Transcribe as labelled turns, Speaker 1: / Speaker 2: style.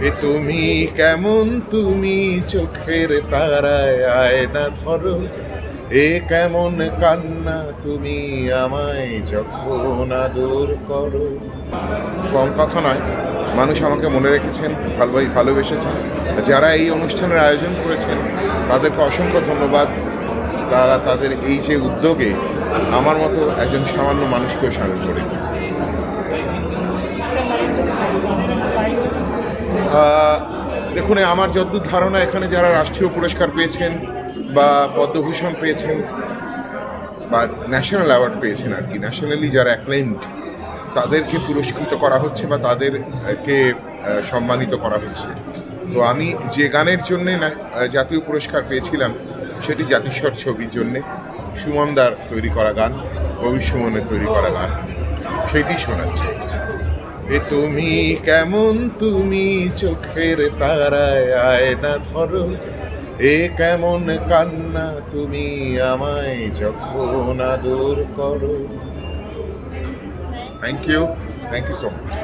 Speaker 1: এ তুমি কেমন তুমি চোখের তারায় আয়না ধরো। এ কেমন কান্না তুমি আমায় যখন আদর করো। কম কথা নয়, মানুষ আমাকে মনে রেখেছেন ভালোই ভালোবেসেছেন। যারা এই অনুষ্ঠানের আয়োজন করেছেন, তাদেরকে অসংখ্য ধন্যবাদ। তারা তাদের এই যে উদ্যোগে আমার মতো একজন সামান্য মানুষকেও সামিল করে দেখুন আমার যতদূর ধারণা, এখানে যারা রাষ্ট্রীয় পুরস্কার পেয়েছেন বা পদ্মভূষণ পেয়েছেন বা ন্যাশনাল অ্যাওয়ার্ড পেয়েছেন আর কি, ন্যাশনালি যারা অ্যাক্লেমড তাদেরকে পুরস্কৃত করা হচ্ছে বা তাদেরকে সম্মানিত করা হচ্ছে। তো আমি যে গানের জন্যে জাতীয় পুরস্কার পেয়েছিলাম, সেটি জাতিস্বর ছবির জন্যে, সুমনদার তৈরি করা গান, রবি সুমনের তৈরি করা গান সেটি শোনাচ্ছে। এ তুমি কেমন তুমি চোখের তারায় আয়না ধরো। এ কেমন কান্না তুমি আমায় যখন আদর করো। Thank you thank you so much